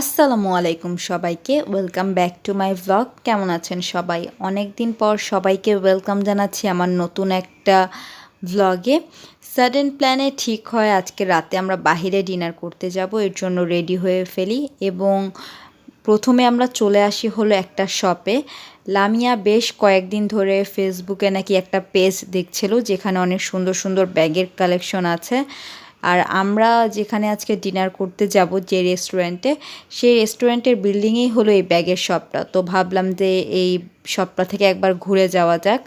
আসসালামু আলাইকুম সবাইকে welcome back to my vlog কেমন আছেন সবাই? অনেক দিন পর সবাইকে ওয়েলকাম জানাচ্ছি আমার নতুন একটা ভ্লগে সাডেন প্ল্যানে ঠিক হয়, আজকে রাতে আমরা বাহিরে ডিনার করতে যাব, এর জন্য রেডি হয়ে ফেলি। এবং প্রথমে আমরা চলে আসি হলো একটা শপে লামিয়া বেশ কয়েকদিন ধরে ফেসবুকে নাকি একটা পেজ দেখছিল, যেখানে অনেক সুন্দর সুন্দর ব্যাগের কালেকশন আছে। আর আমরা যেখানে আজকে ডিনার করতে যাব যে রেস্টুরেন্টে সেই রেস্টুরেন্টের বিল্ডিংয়েই হলো এই ব্যাগের শপটা তো ভাবলাম যে এই শপটা থেকে একবার ঘুরে যাওয়া যাক।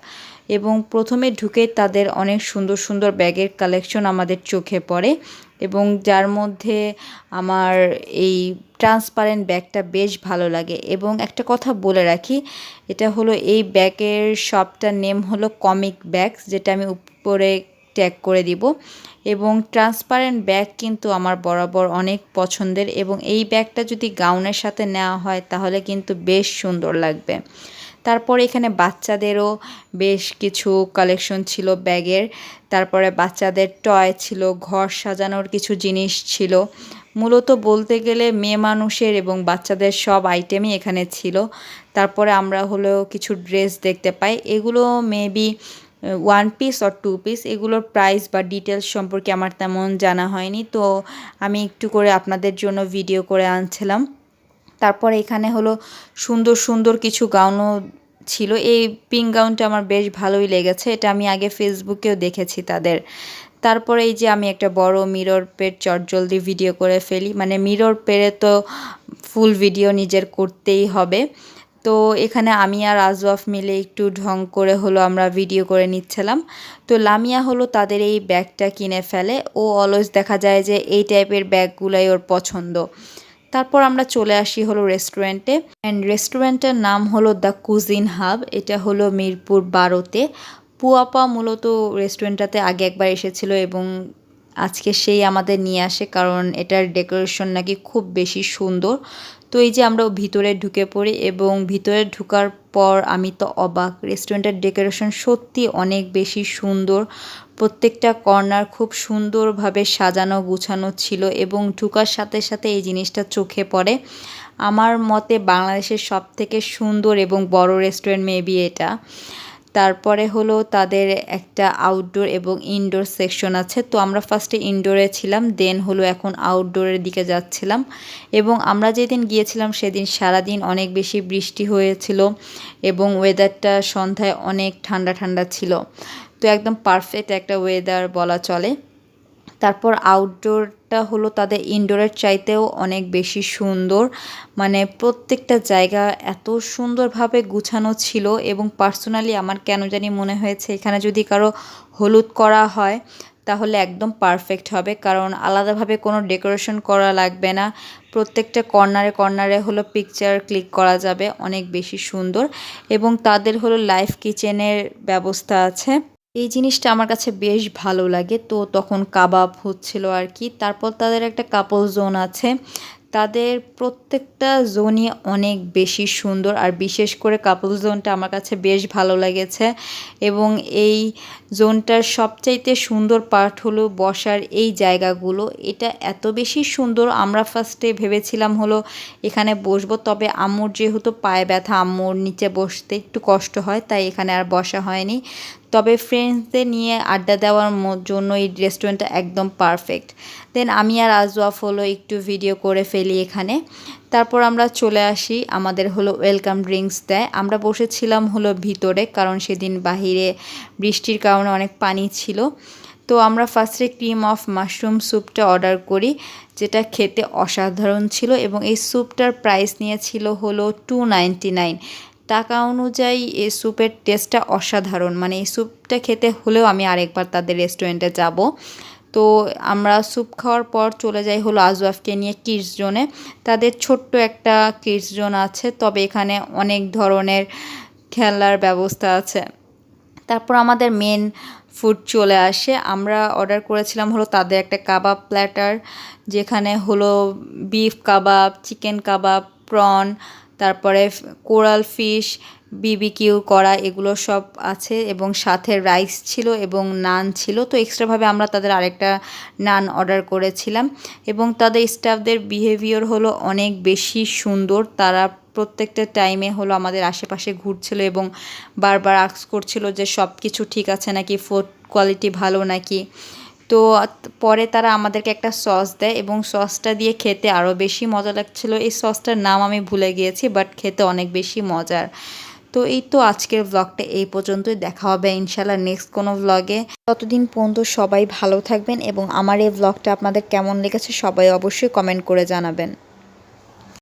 এবং প্রথমে ঢুকে তাদের অনেক সুন্দর সুন্দর ব্যাগের কালেকশন আমাদের চোখে পড়ে। এবং যার মধ্যে আমার এই ট্রান্সপারেন্ট ব্যাগটা বেশ ভালো লাগে। এবং একটা কথা বলে রাখি, এটা হলো এই ব্যাগের শপটার নেম হলো কমিক ব্যাগস যেটা আমি উপরে ট্যাগ করে দিব। এবং ট্রান্সপারেন্ট ব্যাগ কিন্তু আমার বরাবর অনেক পছন্দের এবং এই ব্যাগটা যদি গাউনের সাথে নেওয়া হয় তাহলে কিন্তু বেশ সুন্দর লাগবে। তারপর এখানে বাচ্চাদেরও বেশ কিছু কালেকশন ছিল ব্যাগের তারপরে বাচ্চাদের টয় ছিল, ঘর সাজানোর কিছু জিনিস ছিল। মূলত বলতে গেলে মেয়ে মানুষের এবং বাচ্চাদের সব আইটেমই এখানে ছিল। তারপরে আমরা হলেও কিছু ড্রেস দেখতে পাই। এগুলো maybe one piece or two piece এগুলোর প্রাইস বা ডিটেলস সম্পর্কে আমার তেমন জানা হয়নি। তো আমি একটু করে আপনাদের জন্য ভিডিও করে আনছিলাম। তারপর এখানে হলো সুন্দর সুন্দর কিছু গাউনও ছিল। এই পিঙ্ক গাউনটা আমার বেশ ভালোই লেগেছে। এটা আমি আগে ফেসবুকেও দেখেছি তাদের। তারপরে এই যে আমি একটা বড় মিরর পের চটজলদি ভিডিও করে ফেলি। মানে মিরর পেরে তো ফুল ভিডিও নিজের করতেই হবে। তো এখানে আমি আর আজওয়াফ মিলে একটু ঢং করে হলো আমরা ভিডিও করে নিচ্ছিলাম। তো লামিয়া হলো তাদের এই ব্যাগটা কিনে ফেলে। ও অলওয়েজ দেখা যায় যে এই টাইপের ব্যাগগুলাই ওর পছন্দ। তারপর আমরা চলে আসি হলো রেস্টুরেন্টে অ্যান্ড রেস্টুরেন্টের নাম হলো দ্য কুজিন হাব এটা হলো মিরপুর বারোতে। পুয়াপা মূলত রেস্টুরেন্টটাতে আগে একবার এসেছিল এবং আজকে সেই আমাদের নিয়ে আসে, কারণ এটার ডেকোরেশন নাকি খুব বেশি সুন্দর। তো এই যে আমরা ভিতরে ঢুকে পড়ি এবং ভিতরে ঢুকার পর আমি তো অবাক, রেস্টুরেন্টের ডেকোরেশন সত্যি অনেক বেশি সুন্দর। প্রত্যেকটা কর্নার খুব সুন্দরভাবে সাজানো গুছানো ছিল এবং ঢুকার সাথে সাথে এই জিনিসটা চোখে পড়ে। আমার মতে বাংলাদেশের সব থেকে সুন্দর এবং বড় রেস্টুরেন্ট মেবি এটা। তারপরে হলো তাদের একটা আউটডোর এবং ইনডোর সেকশন আছে। তো আমরা ফার্স্টে ইনডোরে ছিলাম দেন হলো এখন আউটডোরের দিকে যাচ্ছিলাম। এবং আমরা যেদিন গিয়েছিলাম সেদিন সারাদিন অনেক বেশি বৃষ্টি হয়েছিল এবং ওয়েদারটা সন্ধ্যায় অনেক ঠান্ডা ঠান্ডা ছিল। তো একদম পারফেক্ট একটা ওয়েদার বলা চলে। তারপর আউটডোরটা হলো তাদের ইনডোরের চাইতেও অনেক বেশি সুন্দর। মানে প্রত্যেকটা জায়গা এত সুন্দরভাবে গুছানো ছিল এবং পার্সোনালি আমার কেন জানি মনে হয়েছে এখানে যদি কারও হলুদ করা হয়, তাহলে একদম পারফেক্ট হবে। কারণ আলাদাভাবে কোনো ডেকোরেশন করা লাগবে না। প্রত্যেকটা কর্নারে কর্নারে হলো পিকচার ক্লিক করা যাবে, অনেক বেশি সুন্দর। এবং তাদের হলো লাইফ কিচেনের ব্যবস্থা আছে। এই জিনিসটা আমার কাছে বেশ ভালো লাগে। তো তখন কাবাব হচ্ছিল আর কি। তারপর তাদের একটা কাপল জোন আছে। তাদের প্রত্যেকটা জোনই অনেক বেশি সুন্দর। আর বিশেষ করে কাপল জোনটা আমার কাছে বেশ ভালো লেগেছে। এবং এই জোনটার সবচাইতে সুন্দর পার্ট হলো বসার এই জায়গাগুলো। এটা এত বেশি সুন্দর, আমরা ফার্স্টে ভেবেছিলাম হলো এখানে বসবো। তবে আম্মুর যেহেতু পায়ে ব্যথা, আম্মুর নিচে বসতে একটু কষ্ট হয়, তাই এখানে আর বসা হয়নি। তবে ফ্রেন্ডসদের নিয়ে আড্ডা দেওয়ার জন্য এই রেস্টুরেন্টটা একদম পারফেক্ট। দেন আমি আর আজওয়াফ হলো একটু ভিডিও করে ফেলি এখানে। তারপর আমরা চলে আসি, আমাদের হলো ওয়েলকাম ড্রিঙ্কস দেয়। আমরা বসেছিলাম হলো ভিতরে, কারণ সেদিন বাহিরে বৃষ্টির কারণে অনেক পানি ছিল। তো আমরা ফার্স্টে ক্রিম অফ মাশরুম স্যুপটা অর্ডার করি, যেটা খেতে অসাধারণ ছিল এবং এই স্যুপটার প্রাইস নিয়েছিল হলো টু নাইনটি নাইন টাকা অনুযায়ী এই স্যুপের টেস্টটা অসাধারণ। মানে এই স্যুপটা খেতে হলেও আমি আরেকবার তাদের রেস্টুরেন্টে যাব। তো আমরা স্যুপ খাওয়ার পর চলে যাই হলো আজওয়াফকে নিয়ে কিডস জোনে তাদের ছোট্ট একটা কিডস জোন আছে, তবে এখানে অনেক ধরনের খেলার ব্যবস্থা আছে। তারপর আমাদের মেন ফুড চলে আসে। আমরা অর্ডার করেছিলাম হলো তাদের একটা কাবাব প্ল্যাটার যেখানে হলো beef kebab chicken kebab prawn তারপরে কোরাল ফিশ বিবিকিউ করা এগুলো সব আছে এবং সাথে রাইস ছিল এবং নান ছিল। তো এক্সট্রাভাবে আমরা তাদের আরেকটা নান অর্ডার করেছিলাম এবং তাদের স্টাফদের বিহেভিয়ার হলো অনেক বেশি সুন্দর। তারা প্রত্যেকটা টাইমে হলো আমাদের আশেপাশে ঘুরছিল এবং বারবার আক্স করছিল যে সব কিছু ঠিক আছে নাকি ফুড কোয়ালিটি ভালো নাকি। তো পরে তারা আমাদেরকে একটা সস দেয় এবং সসটা দিয়ে খেতে আরও বেশি মজা লাগছিল। এই সসটার নাম আমি ভুলে গিয়েছি বাট খেতে অনেক বেশি মজার। তো এই তো আজকের ব্লগটা এই পর্যন্তই। দেখা হবে ইনশাল্লাহ নেক্সট কোনো ব্লগে ততদিন পর্যন্ত সবাই ভালো থাকবেন এবং আমার এই ব্লগটা আপনাদের কেমন লেগেছে সবাই অবশ্যই কমেন্ট করে জানাবেন।